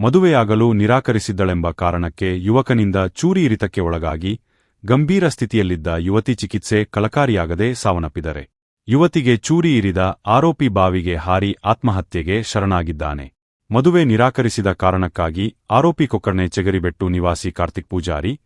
ಮದುವೆಯಾಗಲು ನಿರಾಕರಿಸಿದ್ದಳೆಂಬ ಕಾರಣಕ್ಕೆ ಯುವಕನಿಂದ ಚೂರಿ ಇರಿತಕ್ಕೆ ಒಳಗಾಗಿ ಗಂಭೀರ ಸ್ಥಿತಿಯಲ್ಲಿದ್ದ ಯುವತಿ ಚಿಕಿತ್ಸೆ ಕಳಕಾರಿಯಾಗದೆ ಸಾವನ್ನಪ್ಪಿದರೆ. ಯುವತಿಗೆ ಚೂರಿ ಇರಿದ ಆರೋಪಿ ಬಾವಿಗೆ ಹಾರಿ ಆತ್ಮಹತ್ಯೆಗೆ ಶರಣಾಗಿದ್ದಾನೆ. ಮದುವೆ ನಿರಾಕರಿಸಿದ ಕಾರಣಕ್ಕಾಗಿ ಆರೋಪಿ ಕೊಕ್ಕರ್ಣೆ ಚಗರಿಬೆಟ್ಟು ನಿವಾಸಿ ಕಾರ್ತಿಕ್ ಪೂಜಾರಿ,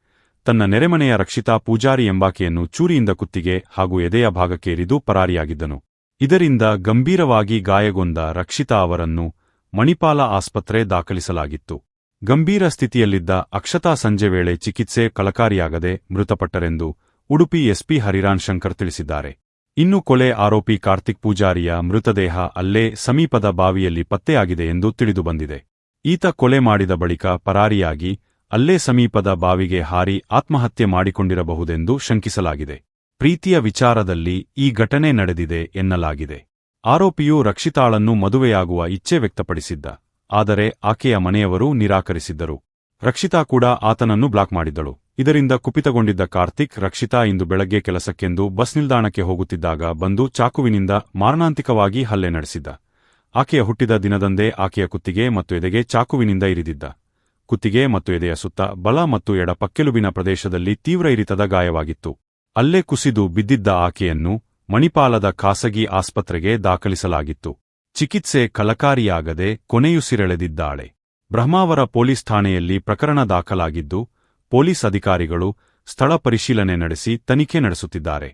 ತನ್ನ ನೆರೆಮನೆಯ ರಕ್ಷಿತಾ ಪೂಜಾರಿ ಎಂಬಾಕೆಯನ್ನು ಚೂರಿಯಿಂದ ಕುತ್ತಿಗೆ ಹಾಗೂ ಎದೆಯ ಭಾಗಕ್ಕೇರಿದು ಪರಾರಿಯಾಗಿದ್ದನು. ಇದರಿಂದ ಗಂಭೀರವಾಗಿ ಗಾಯಗೊಂಡ ರಕ್ಷಿತಾ ಅವರನ್ನು ಮಣಿಪಾಲ ಆಸ್ಪತ್ರೆ ದಾಖಲಿಸಲಾಗಿತ್ತು. ಗಂಭೀರ ಸ್ಥಿತಿಯಲ್ಲಿದ್ದ ಅಕ್ಷತಾ ಸಂಜೆ ವೇಳೆ ಚಿಕಿತ್ಸೆ ಕಳಕಾರಿಯಾಗದೆ ಮೃತಪಟ್ಟರೆಂದು ಉಡುಪಿ ಎಸ್ಪಿ ಹರಿರಾನ್ ಶಂಕರ್ ತಿಳಿಸಿದ್ದಾರೆ. ಇನ್ನು ಕೊಲೆ ಆರೋಪಿ ಕಾರ್ತಿಕ್ ಪೂಜಾರಿಯ ಮೃತದೇಹ ಅಲ್ಲೇ ಸಮೀಪದ ಬಾವಿಯಲ್ಲಿ ಪತ್ತೆಯಾಗಿದೆ ಎಂದು ತಿಳಿದುಬಂದಿದೆ. ಈತ ಕೊಲೆ ಮಾಡಿದ ಬಳಿಕ ಪರಾರಿಯಾಗಿ ಅಲ್ಲೇ ಸಮೀಪದ ಬಾವಿಗೆ ಹಾರಿ ಆತ್ಮಹತ್ಯೆ ಮಾಡಿಕೊಂಡಿರಬಹುದೆಂದು ಶಂಕಿಸಲಾಗಿದೆ. ಪ್ರೀತಿಯ ವಿಚಾರದಲ್ಲಿ ಈ ಘಟನೆ ನಡೆದಿದೆ ಎನ್ನಲಾಗಿದೆ. ಆರೋಪಿಯು ರಕ್ಷಿತಾಳನ್ನು ಮದುವೆಯಾಗುವ ಇಚ್ಛೆ ವ್ಯಕ್ತಪಡಿಸಿದ್ದ, ಆದರೆ ಆಕೆಯ ಮನೆಯವರು ನಿರಾಕರಿಸಿದ್ದರು. ರಕ್ಷಿತಾ ಕೂಡ ಆತನನ್ನು ಬ್ಲಾಕ್ ಮಾಡಿದ್ದಳು. ಇದರಿಂದ ಕುಪಿತಗೊಂಡಿದ್ದ ಕಾರ್ತಿಕ್ ರಕ್ಷಿತಾ ಇಂದು ಬೆಳಗ್ಗೆ ಕೆಲಸಕ್ಕೆಂದು ಬಸ್ ನಿಲ್ದಾಣಕ್ಕೆ ಹೋಗುತ್ತಿದ್ದಾಗ ಬಂದು ಚಾಕುವಿನಿಂದ ಮಾರಣಾಂತಿಕವಾಗಿ ಹಲ್ಲೆ ನಡೆಸಿದ್ದ. ಆಕೆಯ ಹುಟ್ಟಿದ ದಿನದಂದೇ ಆಕೆಯ ಕುತ್ತಿಗೆ ಮತ್ತು ಎದೆಗೆ ಚಾಕುವಿನಿಂದ ಇರಿದಿದ್ದ. ಕುತ್ತಿಗೆ ಮತ್ತು ಎದೆಯ ಸುತ್ತ ಬಲ ಮತ್ತು ಎಡ ಪಕ್ಕೆಲುಬಿನ ಪ್ರದೇಶದಲ್ಲಿ ತೀವ್ರ ಇರಿತದ ಗಾಯವಾಗಿತ್ತು. ಅಲ್ಲೇ ಕುಸಿದು ಬಿದ್ದಿದ್ದ ಆಕೆಯನ್ನು ಮಣಿಪಾಲದ ಖಾಸಗಿ ಆಸ್ಪತ್ರೆಗೆ ದಾಖಲಿಸಲಾಗಿತ್ತು. ಚಿಕಿತ್ಸೆ ಕಲಕಾರಿಯಾಗದೆ ಕೊನೆಯುಸಿರೆಳೆದಿದ್ದಾಳೆ ಬ್ರಹ್ಮಾವರ ಪೊಲೀಸ್ ಠಾಣೆಯಲ್ಲಿ ಪ್ರಕರಣ ದಾಖಲಾಗಿದ್ದು, ಪೊಲೀಸ್ ಅಧಿಕಾರಿಗಳು ಸ್ಥಳ ಪರಿಶೀಲನೆ ನಡೆಸಿ ತನಿಖೆ ನಡೆಸುತ್ತಿದ್ದಾರೆ.